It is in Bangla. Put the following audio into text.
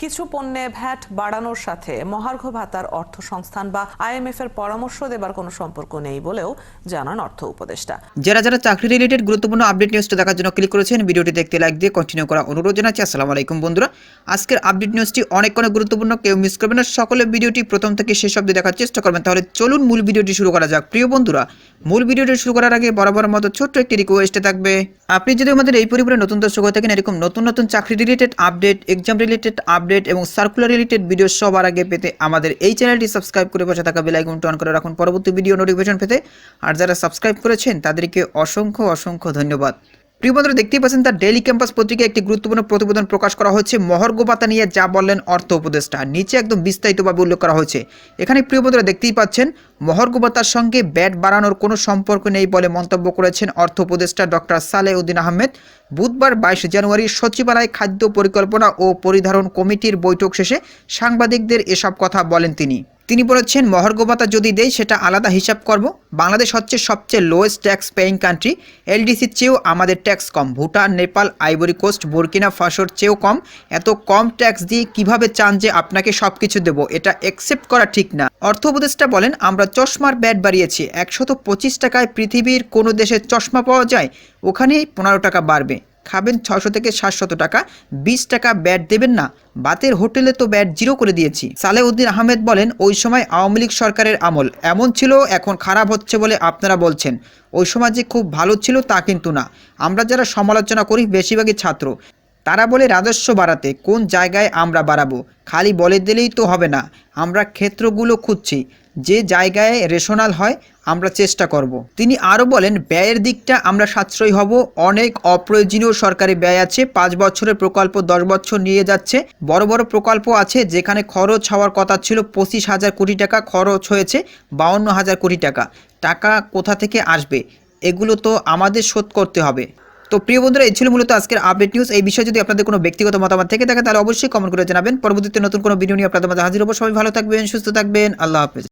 কিছু পণ্যে ভ্যাট বাড়ানোর সাথে মহার্ঘ ভাতার অর্থ সংস্থান বা আইএমএফ এর পরামর্শ দেবার কোনো সম্পর্ক নেই বলেও জানান অর্থ উপদেষ্টা। যারা যারা চাকরি রিলেটেড গুরুত্বপূর্ণ আপডেট নিউজটা দেখার জন্য ক্লিক করেছেন, ভিডিওটি দেখতে লাইক দিয়ে কন্টিনিউ করা অনুরোধ জানাচ্ছি। আসসালামু আলাইকুম বন্ধুরা। আজকের আপডেট নিউজটি অনেক অনেক গুরুত্বপূর্ণ, কেউ মিস করবেন না। সকলে ভিডিওটি প্রথম থেকে শেষ অবধি দেখার চেষ্টা করবেন। তাহলে চলুন মূল ভিডিওটি শুরু করা যাক। প্রিয় বন্ধুরা মূল ভিডিওটি শুরু করার আগে বরাবর মতো ছোট্ট একটি রিকোয়েস্টে থাকবে। আপনি যদি আমাদের এই পরিবারে নতুন দর্শক হয়ে থাকেন, এরকম নতুন নতুন চাকরি related update exam related update এবং সার্কুলার রিলেটেড ভিডিও সবার আগে পেতে আমাদের এই চ্যানেলটি সাবস্ক্রাইব করে বসে থাকা বেল আইকনটি অন করে রাখুন। পরবর্তী ভিডিও নোটিফিকেশন পেতে আর যারা সাবস্ক্রাইব করেছেন, তাদেরকে অসংখ্য অসংখ্য ধন্যবাদ। প্রিয় বন্ধুরা, দেখতেই পাচ্ছেন তার ডেইলি ক্যাম্পাস পত্রিকায় একটি গুরুত্বপূর্ণ প্রতিবেদন প্রকাশ করা হচ্ছে মহর্ঘ নিয়ে যা বললেন অর্থ উপদেষ্টা, নিচে একদম বিস্তারিতভাবে উল্লেখ করা হয়েছে। এখানে প্রিয় বন্ধুরা, দেখতেই পাচ্ছেন মহর্ঘ সঙ্গে ব্যাট বাড়ানোর কোনো সম্পর্ক নেই বলে মন্তব্য করেছেন অর্থ উপদেষ্টা ডক্টর সালেহ উদ্দিন আহমেদ। বুধবার বাইশ জানুয়ারি সচিবালয় খাদ্য পরিকল্পনা ও পরিধারণ কমিটির বৈঠক শেষে সাংবাদিকদের এসব কথা বলেন তিনি। তিনি বলেছেন মহর্ঘ যদি দেয়, সেটা আলাদা হিসাব করব। বাংলাদেশ হচ্ছে সবচেয়ে লোয়েস্ট ট্যাক্স পেইং কান্ট্রি এলডিসির চেয়েও আমাদের ট্যাক্স কম। Bhutan, Nepal Ivory Coast Burkina ফাসোর চেয়েও কম। এত কম ট্যাক্স দিয়ে কীভাবে চান যে আপনাকে সব কিছু দেবো? এটা একসেপ্ট করা ঠিক না। অর্থ উপদেষ্টা বলেন, আমরা চশমার ব্যাট বাড়িয়েছি। একশত পঁচিশ টাকায় পৃথিবীর কোনো দেশে চশমা পাওয়া যায়? ওখানেই পনেরো টাকা বাড়বে। খাবেন ছশো থেকে সাতশত টাকা, বিশ টাকা ব্যাট দেবেন না। বাতের হোটেলে তো ব্যাট জিরো করে দিয়েছি। সালেউদ্দিন আহমেদ বলেন, ওই সময় আওয়ামী লীগ সরকারের আমল। এমন ছিল, এখন খারাপ হচ্ছে বলে আপনারা বলছেন। ওই সময় যে খুব ভালো ছিল তা কিন্তু না। আমরা যারা সমালোচনা করি, বেশিরভাগই ছাত্র। তারা বলে, রাজস্ব বাড়াতে কোন জায়গায় আমরা বাড়াবো? খালি বলে দিলেই তো হবে না। আমরা ক্ষেত্রগুলো খুঁজছি। যে জায়গায় রেশনাল হয়, আমরা চেষ্টা করব। তিনি আরও বলেন, ব্যয়ের দিকটা আমরা সাশ্রয়ী হব। অনেক অপ্রয়োজনীয় সরকারি ব্যয় আছে। পাঁচ বছরের প্রকল্প দশ বছর নিয়ে যাচ্ছে। বড় বড় প্রকল্প আছে, যেখানে খরচ হওয়ার কথা ছিল পঁচিশ হাজার কোটি টাকা। খরচ হয়েছে বাউন্ন হাজার কোটি টাকা। টাকা কোথা থেকে আসবে? এগুলো তো আমাদের শোধ করতে হবে। তো প্রিয় বন্ধুরা, এই ছিল মূলত আজকের আপডেট নিউজ এই বিষয়ে যদি আপনাদের কোনো ব্যক্তিগত মতামত থেকে থাকে, তাহলে অবশ্যই কমেন্ট করে জানাবেন। পরবর্তীতে নতুন কোনো ভিডিও নিয়ে আপনাদের মাঝে হাজির হব। সবাই ভালো থাকবেন, সুস্থ থাকবেন। আল্লাহ হাফেজ।